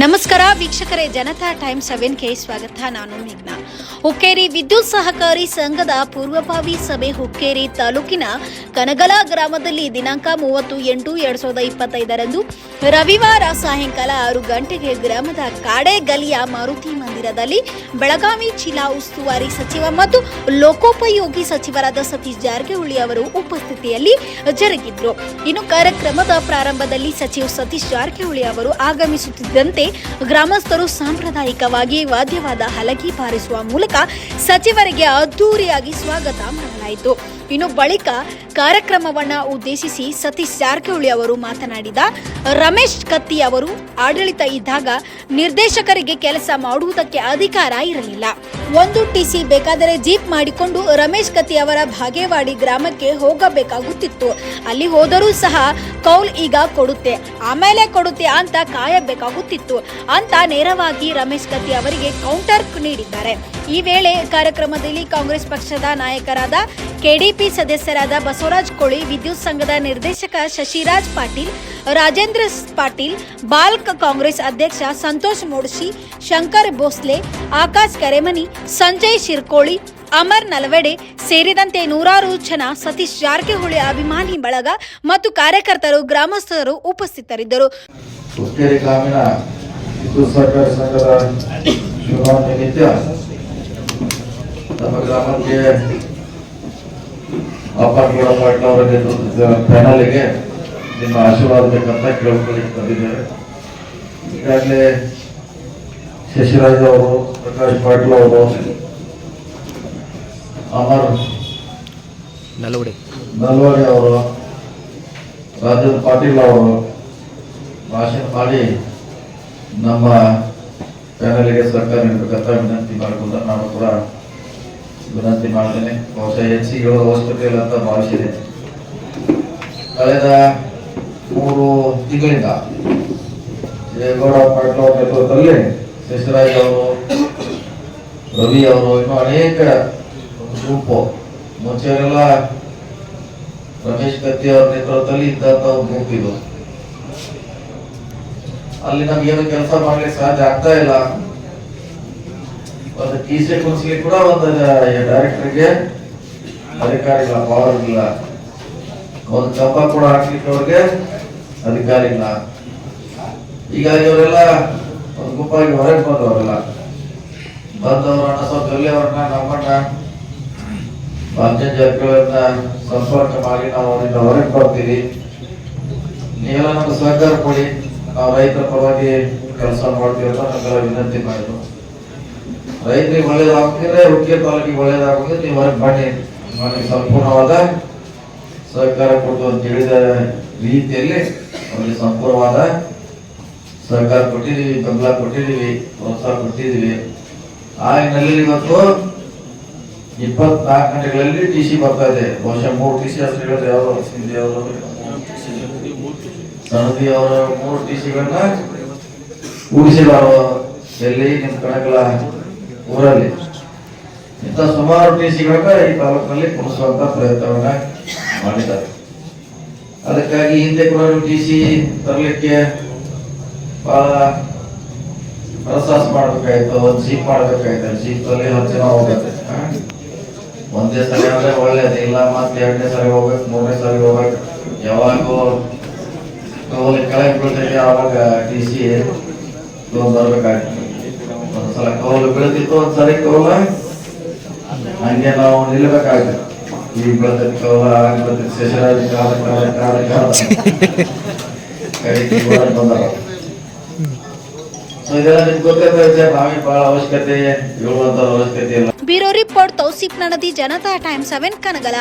ನಮಸ್ಕಾರ ವೀಕ್ಷಕರೇ, ಜನತಾ ಟೈಮ್ ಸೆವೆನ್ಗೆ ಸ್ವಾಗತ. ನಾನು ಮೇಘ್ನಾ. ಹುಕ್ಕೇರಿ ವಿದ್ಯುತ್ ಸಹಕಾರಿ ಸಂಘದ ಪೂರ್ವಭಾವಿ ಸಭೆ ಹುಕ್ಕೇರಿ ತಾಲೂಕಿನ ಕನಗಲ ಗ್ರಾಮದಲ್ಲಿ ದಿನಾಂಕ ಮೂವತ್ತು ಎಂಟು ಎರಡ್ ಸಾವಿರದ ಇಪ್ಪತ್ತೈದರಂದು ರವಿವಾರ ಸಾಯಂಕಾಲ ಆರು ಗಂಟೆಗೆ ಗ್ರಾಮದ ಕಾಡೆ ಗಲಿಯ ಮಾರುತಿ ಮಂದಿರದಲ್ಲಿ ಬೆಳಗಾವಿ ಜಿಲ್ಲಾ ಉಸ್ತುವಾರಿ ಸಚಿವ ಮತ್ತು ಲೋಕೋಪಯೋಗಿ ಸಚಿವರಾದ ಸತೀಶ್ ಜಾರಕಿಹೊಳಿ ಅವರು ಉಪಸ್ಥಿತಿಯಲ್ಲಿ ಜರುಗಿದ್ರು. ಇನ್ನು ಕಾರ್ಯಕ್ರಮದ ಪ್ರಾರಂಭದಲ್ಲಿ ಸಚಿವ ಸತೀಶ್ ಜಾರಕಿಹೊಳಿ ಅವರು ಆಗಮಿಸುತ್ತಿದ್ದಂತೆ ಗ್ರಾಮಸ್ಥರು ಸಾಂಪ್ರದಾಯಿಕವಾಗಿ ವಾದ್ಯವಾದ ಹಲಗಿ ಬಾರಿಸುವ ಮೂಲಕ ಸಚಿವರಿಗೆ ಅದ್ದೂರಿಯಾಗಿ ಸ್ವಾಗತ ಮಾಡಲಾಯಿತು ಇನ್ನು ಬಳಿಕ ಕಾರ್ಯಕ್ರಮವನ್ನು ಉದ್ದೇಶಿಸಿ ಸತೀಶ್ ಜಾರಕಿಹೊಳಿ ಅವರು ಮಾತನಾಡಿದ, ರಮೇಶ್ ಕತ್ತಿ ಅವರು ಆಡಳಿತ ಇದ್ದಾಗ ನಿರ್ದೇಶಕರಿಗೆ ಕೆಲಸ ಮಾಡುವುದಕ್ಕೆ ಅಧಿಕಾರ ಇರಲಿಲ್ಲ. ಒಂದು ಟಿಸಿ ಬೇಕಾದರೆ ಜೀಪ್ ಮಾಡಿಕೊಂಡು ರಮೇಶ್ ಕತ್ತಿ ಅವರ ಭಾಗೇವಾಡಿ ಗ್ರಾಮಕ್ಕೆ ಹೋಗಬೇಕಾಗುತ್ತಿತ್ತು. ಅಲ್ಲಿ ಹೋದರೂ ಸಹ ಕೌಲ್ ಈಗ ಕೊಡುತ್ತೆ, ಆಮೇಲೆ ಕೊಡುತ್ತೆ ಅಂತ ಕಾಯಬೇಕಾಗುತ್ತಿತ್ತು. ಅಂತ ನೇರವಾಗಿ ರಮೇಶ್ ಕತ್ತಿ ಅವರಿಗೆ ಕೌಂಟರ್ ನೀಡಿದ್ದಾರೆ. ಈ ವೇಳೆ ಕಾರ್ಯಕ್ರಮದಲ್ಲಿ ಕಾಂಗ್ರೆಸ್ ಪಕ್ಷದ ನಾಯಕರಾದ ಕೆಡಿಪಿ ಸದಸ್ಯರಾದ ಬಸವರಾಜ್ ಕೋಳಿ, ವಿದ್ಯುತ್ ಸಂಘದ ನಿರ್ದೇಶಕ ಶಶಿರಾಜ್ ಪಾಟೀಲ್, ರಾಜೇಂದ್ರ ಪಾಟೀಲ್, ಬಾಲ್ಕ್ ಕಾಂಗ್ರೆಸ್ ಅಧ್ಯಕ್ಷ ಸಂತೋಷ್ ಮೋಡ್ಶಿ ಶಂಕರ್ ಭೋಸ್ಲೆ, ಆಕಾಶ್ ಕರೆಮನಿ, ಸಂಜಯ್ ಶಿರ್ಕೋಳಿ, ಅಮರ್ ನಲವಡೆ ಸೇರಿದಂತೆ ನೂರಾರು ಜನ ಸತೀಶ್ ಜಾರಕಿಹೊಳಿ ಅಭಿಮಾನಿ ಬಳಗ ಮತ್ತು ಕಾರ್ಯಕರ್ತರು, ಗ್ರಾಮಸ್ಥರು ಉಪಸ್ಥಿತರಿದ್ದರು. ಸಂಘದ ನಮ್ಮ ಗ್ರಾಮಕ್ಕೆ ಅಪ್ಪಗೌಡ ಪಾಟೀಲ್ ಅವರ ನೇತೃತ್ವದ ಪ್ಯಾನಲ್ಗೆ ನಿಮ್ಮ ಆಶೀರ್ವಾದ ಬೇಕಂತ ಕೇಳ್ಕೊಳ್ಳಿಕ್ಕೆ ಬಂದಿದ್ದೇವೆ ಈಗಾಗಲೇ ಶಶಿರಾಜ್ ಅವರು ಪ್ರಕಾಶ್ ಪಾಟೀಲ್ ಅವರು ಅಮರ್ ನಲವಡೆ. ನಲ್ವಡಿ ಅವರು ರಾಜೇಂದ್ರ ಪಾಟೀಲ್ ಅವರು ಭಾಷಣ ಮಾಡಿ ನಮ್ಮ ಪ್ಯಾನಲ್ಗೆ ಸರ್ಕಾರ ನೀಡಬೇಕಂತ ವಿನಂತಿ ಮಾಡಿಕೊಂಡ ವಿನಂತಿ ಮಾಡ್ತೇನೆ ಬಹುಶಃ ಹೆಚ್ಚಿಗೆ ಏಳು ಅವಶ್ಯಕತೆ ಇಲ್ಲ ಅಂತ ಭಾವಿಸಿದೆ. ಕಳೆದ ಮೂರು ತಿಂಗಳಿಂದ ಜಯಗೌಡ ಪಾಟೀಲ್ ನೇತೃತ್ವದಲ್ಲಿ ಶಶಿರಾಜ್ ಅವರು, ರವಿ ಅವರು ಇನ್ನೂ ಅನೇಕ ಗುಂಪು ಮುಂಚೆಲ್ಲ ರಮೇಶ್ ಕತ್ತಿ ಅವರ ನೇತೃತ್ವದಲ್ಲಿ ಇದ್ದಂತ ಒಂದು ಗುಂಪು ಇದು. ಅಲ್ಲಿ ನಮ್ಗೆ ಏನು ಕೆಲಸ ಮಾಡ್ಲಿಕ್ಕೆ ಸಾಧ್ಯ ಆಗ್ತಾ ಇಲ್ಲ. ಒಂದು ಟಿ ಸಿ ಕುಣಿಸ್ಲಿಕ್ಕೆ ಕೂಡ ಒಂದು ಡೈರೆಕ್ಟರ್ಗೆ ಅಧಿಕಾರ ಇಲ್ಲ ಪವರ್ ಇಲ್ಲ ಒಂದು ಕಂಬ ಕೂಡ ಹಾಕ್ಲಿಕ್ಕೆ ಅವ್ರಿಗೆ ಅಧಿಕಾರ ಇಲ್ಲ ಹೀಗಾಗಿ ಅವರೆಲ್ಲ ಒಂದು ಗುಂಪಾಗಿ ಹೊರಗೆ ಬಂದವರೆಲ್ಲ. ಬಂದವರು ಅಣ್ಣ ಸ್ವಲ್ಪ ಗಲ್ಲಿ ಅವ್ರನ್ನ ನಮ್ಮಣ್ಣ ಪಂಚಾಯತ್ ಜಾರಕಿಹೊಳಿಯನ್ನ ಸಂಪರ್ಕ ಮಾಡಿ ನಾವು ಅವರಿಂದ ಹೊರಗೆ ಬರ್ತೀವಿ. ನೀವೆಲ್ಲ ನಮ್ಗೆ ಸಹಕಾರ ಕೊಡಿ. ನಾವು ರೈತರ ಪರವಾಗಿ ಕೆಲಸ ಮಾಡ್ತೀವಿ ಅಂತ ನಮ್ಗೆಲ್ಲ ವಿನಂತಿ ಮಾಡಿದ್ರು. ರೈತರಿಗೆ ಒಳ್ಳೇದಾಗ್ತಿದ್ರೆ ಹುಡುಗಿ ತಾಲೂಕಿಗೆ ಒಳ್ಳೇದಾಗುತ್ತೆ ನೀವು ಹೊರಗೆ ಬನ್ನಿ. ನನಗೆ ಸಂಪೂರ್ಣವಾದ ಸಹಕಾರ ಕೊಟ್ಟು ಅಂತ ಹೇಳಿದ ರೀತಿಯಲ್ಲಿ. ಅವರಿಗೆ ಸಂಪೂರ್ಣವಾದ ಸಹಕಾರ ಕೊಟ್ಟಿದ್ದೀವಿ, ಬೆಂಬಲ ಕೊಟ್ಟಿದ್ದೀವಿ, ಪ್ರೋತ್ಸಾಹ ಕೊಟ್ಟಿದ್ದೀವಿ. ಆ ಹಿನ್ನೆಲೆಯಲ್ಲಿ ಇವತ್ತು ಇಪ್ಪತ್ನಾಲ್ಕು ಗಂಟೆಗಳಲ್ಲಿ ಟಿ ಸಿ ಬರ್ತಾ ಇದೆ. ಬಹುಶಃ ಮೂರು ಟಿ ಸಿ ಅಷ್ಟು ಹೇಳಿದ್ರೆ ಯಾವ ಸಿಂಧಿ ಅವರು, ಸನದಿ ಅವರ ಮೂರು ಟಿ ಸಿಗಳನ್ನ ಕೂಡಿಸಿದಾರು ಎಲ್ಲಿ ನಿಮ್ಮ ಕಣಕಲ ಊರಲ್ಲಿ ಇಂಥ ಸುಮಾರು ಟಿ ಸಿಗಳನ್ನ ಈ ತಾಲೂಕಿನಲ್ಲಿ ಕುಣಿಸುವಂತ ಪ್ರಯತ್ನವನ್ನ ಮಾಡಿದ್ದಾರೆ. ಅದಕ್ಕಾಗಿ ಹಿಂದೆ ಕೂಡ ಟಿ ಸಿ ತರಲಿಕ್ಕೆ ಬಹಳ ಪ್ರಸಾಸ ಮಾಡ್ಬೇಕಾಯ್ತು, ಒಂದು ಜೀಪ್ ಮಾಡ್ಬೇಕಾಯ್ತು. ಅಲ್ಲಿ ಹತ್ತು ಜನ ಹೋಗುತ್ತೆ ಒಂದೇ ಸಲ ಅಂದ್ರೆ ಒಳ್ಳೇದು. ಇಲ್ಲ ಮತ್ತೆ ಎರಡನೇ ಸಲ ಹೋಗ್ಬೇಕು, ಮೂರನೇ ಸರಿ ಹೋಗ್ಬೇಕು. ಯಾವಾಗೂ ಕೆಳಗೆ ಬೀಳ್ತೈತೆ ಆವಾಗ ಟಿ ಸಿ ಲೋನ್ ಬರ್ಬೇಕಾಗ್ತದೆ. ಒಂದ್ಸಲ ಕೌಲು ಬೀಳ್ತಿತ್ತು ಒಂದ್ಸರಿ ಕೌಲ ಹಂಗೆ ನಾವು ನಿಲ್ಬೇಕಾಗ್ತದೆ ಈಗ ಬೀಳ್ತೈತಿ ಕೌಲ ಆಗ ಬೀಳ್ತೈತಿ ಶೇಷರಾಜ ಕಾಲ ಕಾಲ ಕಾಲ ಕಾಲ ಬಂದಾರ ಬ್ಯೂರೋ ರಿಪೋರ್ಟ್ ತೌಸಿಫ್ ನಡದಿ ಜನತಾ ಟೈಮ್ ಸೆವೆನ್, ಕನಗಲ.